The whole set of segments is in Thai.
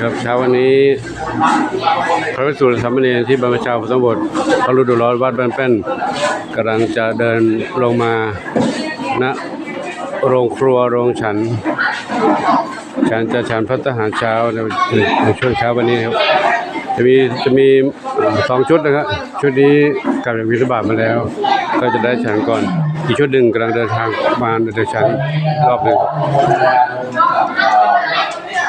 ครับเช้าวันนี้ พระภิกษุและสามเณรที่บรรพชาพุทธบทพระฤดูร้อนวัดบ้านแป้นกำลังจะเดินลงมาณโรงครัวโรงฉันฉันจะฉันพัฒหารเช้าในช่วงเช้าวันนี้ครับจะมีจะมีสองชุดนะครับชุดนี้กลับจากวิทบาทมาแล้ว ก็จะได้ฉันก่อน อีกชุดหนึ่งกำลังเดินทางมาเดินฉันรอบหนึ่ง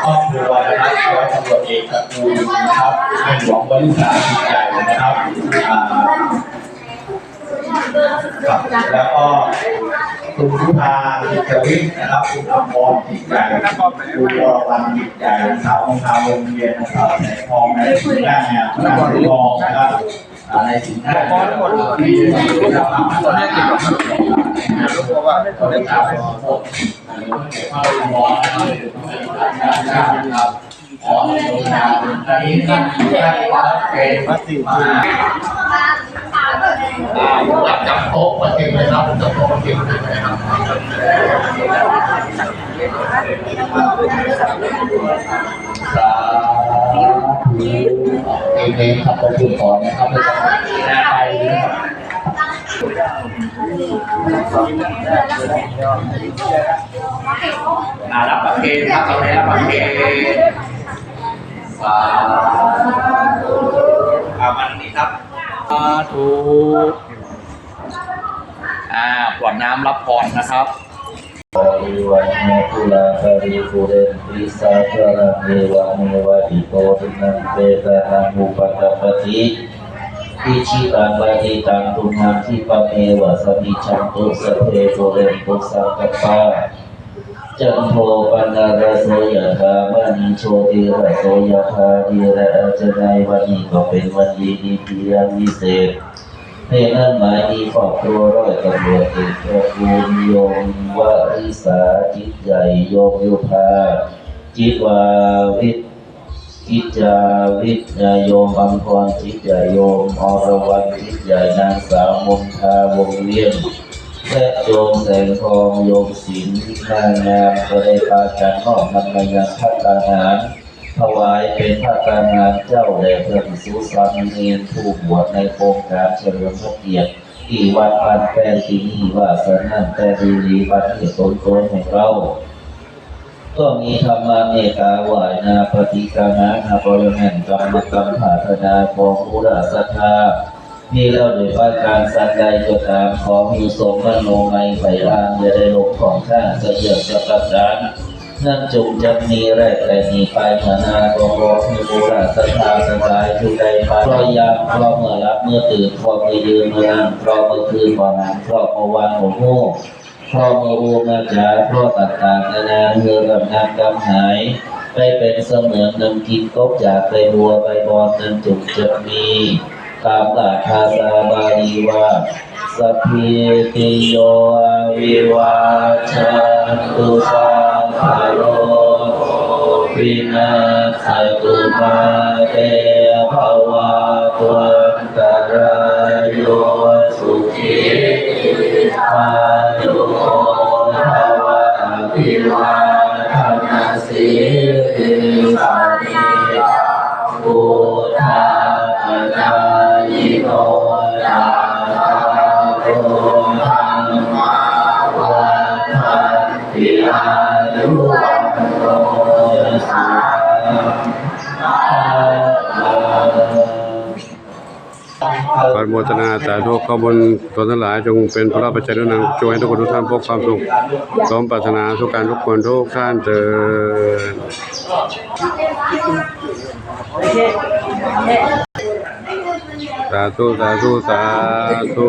ครอบครัวนะครับร้อยตำรวจเอกตระกูลนะครับเป็นหลวงบริษัทจิตใจนะครับครับแล้วก็คุณยุพาจิตวิทย์นะครับคุณอภรจิตใจคุณวรวันจิตใจสาวองทาโรงเรียนนะครับในทองในสิ่งแรกเนี่ยพระบริวารนะครับอ่าในสิ่งแรกเนี่ยที่นะครับตอนนี้เกี่ยวกับรู้ว่าเขาได้ข่าวว่า ระบริวารนะครับขออนุญาตตอนนี้ท่านได้รับเป็นวัดสิมาวัดจับโต๊ะมาเองเลยครับจับโต๊ะมาเองเลยครับสาธุเองๆครับขอบคุณก่อนะครับไม่ต้องไปนะครับ อ่ารับประเคนครับเราได้รับประเคนสาธุอามันนี้ครับสาธุอ่ากวดน้ำรับพรนะครับริวันเมตุลาปริปุเรนติสาคารังเอวะเมวะอิโตตินังเปตานังอุปตปฏิ อิชิตังวะทิตังตุมังทิปะเมวะสมิชันตุสเพปุเรนตุสังกปาจันโทปันนารโสยธามณีโชติระโสยธาดีระอาจนายวันนี้ก็เป็นวันดีดีเพียงวิเศษในนั้นหมายมีครอบครัวร้อยตำรวจเอกตระกูลโยมวริสาจิตใหญ่โยมยุพาจิตวาวิท ย์จิตจาวิทย์โยมอัมพรจิตใหญ่โยมอรวรรณจิตใหญ่นางสาวมนทาวงเลี้ยงและโยมแสงทองโยมศิลป์นางงามก็ได้พากันมอบนำมายังพัฒนาหารถวายเป็นพระการงานเจ้าแด่พระภิกษุสามเณรผู้บวชในโครงการเฉลิมพระเกียรติที่วัดพันแปดที่นี่ว่าสนั่นแต่ดีดีบัดเหตุตนตนแห่งเรา ก็มีธรรมะเมตตาไหวนาปฏิกานะนาบริแห่งกรรมกรรมผาธนาของอุราศรัทธามีแล้วโดยว่าการสันใดก็ตามขอมีสมมโนไมไปทานอย่าได้ลงของข้าเสยดสะกัดดานนั่นจงจะมีแรกแต่มีไปมานาก็รอให้โบราณสถาสบายทุกใดไปเพราะยามเพราะเมื่อรับเมื่อตื่นพราะเมื่อยืนเมื่อนั่งเพราะเมื่อคืนพราะนั้นเพราะเมื่อวันหัวโง่ พระมื่อรู้มาจาพระต่างๆนานาเมื่อกับนางกำหาย ไปเป็นเสมือนนำกินกบจากไปบัวไปบอนนั้นจงจะมีตามหลักภาษาบาลีว่าสัพพิติโยวิวาชันตุสังขโรวินาศตุมาเตภาวะตวันตรายโยสุขี มายุโกภวะอภิวาทนาสี อนุโมทนาสาธุขอบนตัวทั้งหลายจงเป็นพระประจัยนังจงให้ทุกคนทุกท่านพบความสุขสมปรารถนาทุกการทุกคนทุกท่านเถิดสาธุสาธุสาธุ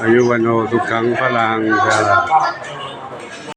อายุวันโอสุขังพลังชาลา